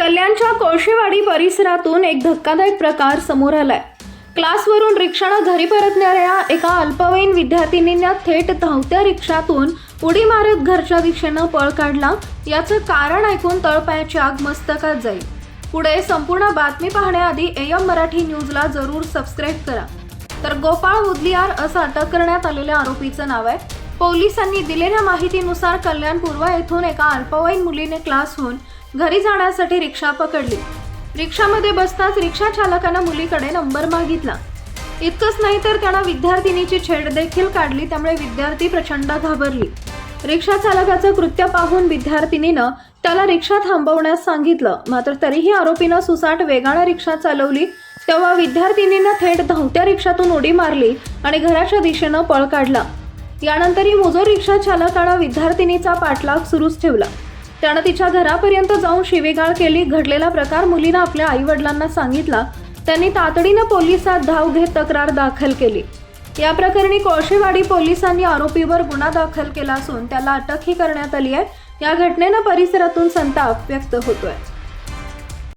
कल्याणच्या कोळशेवाडी परिसरातून एक धक्कादायक प्रकार समोर आलाय. क्लासवरून रिक्षानं घरी परतणाऱ्या एका अल्पवयीन विद्यार्थिनींना थेट धावत्या रिक्षातून उडी मारत घरच्या दिशेनं पळ काढला. याचं कारण ऐकून तळपायाची आग मस्तकात जाईल. पुढे संपूर्ण बातमी पाहण्याआधी एम मराठी न्यूजला जरूर सबस्क्राईब करा. तर गोपाळ उदलियार असं अटक करण्यात आलेल्या आरोपीचं नाव आहे. पोलिसांनी दिलेल्या माहितीनुसार कल्याण पूर्वा येथून एका अल्पवयीन मुलीने क्लासहून घरी जाण्यासाठी रिक्षा पकडली. रिक्षामध्ये बसताच रिक्षा चालकानं मुलीकडे नंबर मागितला. इतकंच नाही तर त्यानं विद्यार्थिनीची छेड देखील काढली त्यामुळे विद्यार्थी प्रचंड घाबरली. रिक्षा चालकाचं कृत्य पाहून विद्यार्थिनीनं त्याला रिक्षा थांबवण्यास सांगितलं. मात्र तरीही आरोपीनं सुसाट वेगानं रिक्षा चालवली तेव्हा विद्यार्थिनीनं थेट धावत्या रिक्षातून उडी मारली आणि घराच्या दिशेनं पळ काढला. यानंतरही मुजोर रिक्षा चालकानं विद्यार्थिनीचा पाठलाग सुरूच ठेवला. त्यानं तिच्या घरापर्यंत जाऊन शिवेगाळ केली. घडलेला प्रकार मुलीनं आपल्या आई वडिलांना सांगितला. त्यांनी तातडीनं पोलिसात धाव घेत तक्रार दाखल केली. या प्रकरणी कोळशेवाडी पोलिसांनी आरोपीवर गुन्हा दाखल केला असून त्याला अटकही करण्यात आली आहे. या घटनेनं परिसरातून संताप व्यक्त होतोय.